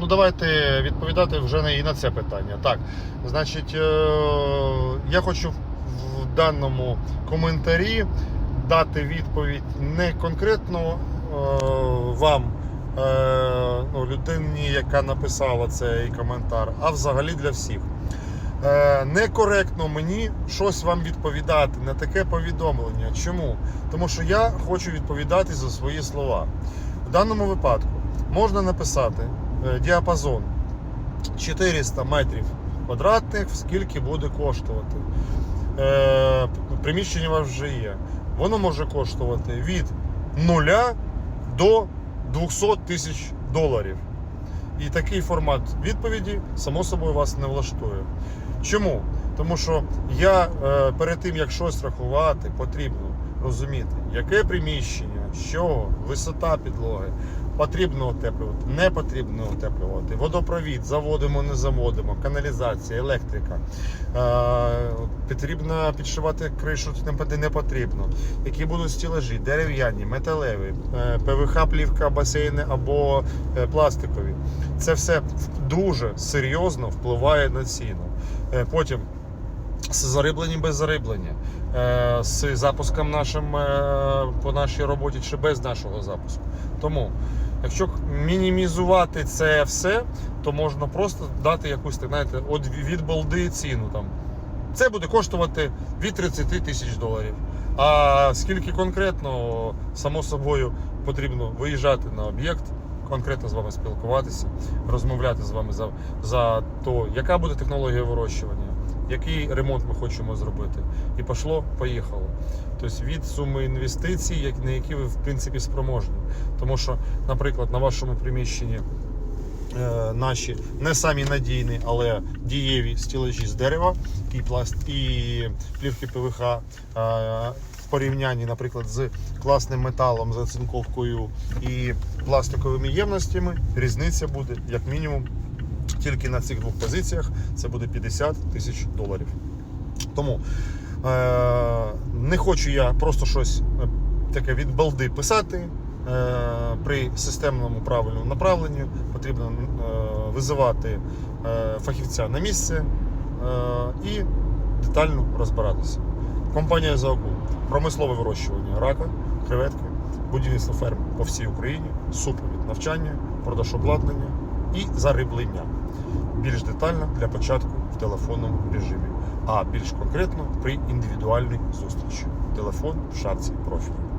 Ну, давайте відповідати вже на- і на це питання. Так, значить, е, я хочу в даному коментарі дати відповідь не конкретно е, вам, е, ну, людині, яка написала цей коментар, а взагалі для всіх. Некоректно мені щось вам відповідати на таке повідомлення. Чому? Тому що я хочу відповідати за свої слова. В даному випадку можна написати діапазон 400 метрів квадратних, скільки буде коштувати. Е, приміщення у вас вже є. Воно може коштувати від 0 до 200 тисяч доларів. І такий формат відповіді, само собою, вас не влаштує. Чому? Тому що я е, перед тим, як щось рахувати, потрібно розуміти, яке приміщення, що, висота підлоги, потрібно утеплювати, не потрібно утеплювати, водопровід, заводимо, не заводимо, каналізація, електрика. Е, потрібно підшивати кришу, не- потрібно. Які будуть стілажі, дерев'яні, металеві, е, ПВХ, плівка, басейни або е, пластикові. Це все дуже серйозно впливає на ціну. Е, Потім з зариблення без зариблення, з запуском нашим по нашій роботі чи без нашого запуску. Тому, якщо мінімізувати це все, то можна просто дати якусь так, знаєте, від балди ціну там. Це буде коштувати від 30 тисяч доларів. А скільки конкретно, само собою, потрібно виїжджати на об'єкт, конкретно з вами спілкуватися, розмовляти з вами за, за то, яка буде технологія вирощування, який ремонт ми хочемо зробити. І пішло, поїхало. Тобто від суми інвестицій, на які ви в принципі спроможні. Тому що, наприклад, на вашому приміщенні е, наші не самі надійні, але дієві стілажі з дерева і пласт і плівки ПВХ е, в порівнянні, наприклад, з класним металом, з оцинковкою і пластиковими ємностями, різниця буде як мінімум тільки на цих двох позиціях. Це буде 50 тисяч доларів. Тому е, не хочу я просто щось е, таке від балди писати. Е, При системному правильному направленні потрібно е, визивати фахівця на місце і детально розбиратися. Компанія Заокул. Промислове вирощування рака, креветки, будівництво ферм по всій Україні, супровід навчання, продаж обладнання і зариблення. Більш детально для початку в телефонному режимі, а більш конкретно при індивідуальній зустрічі. Телефон в шапці профілю.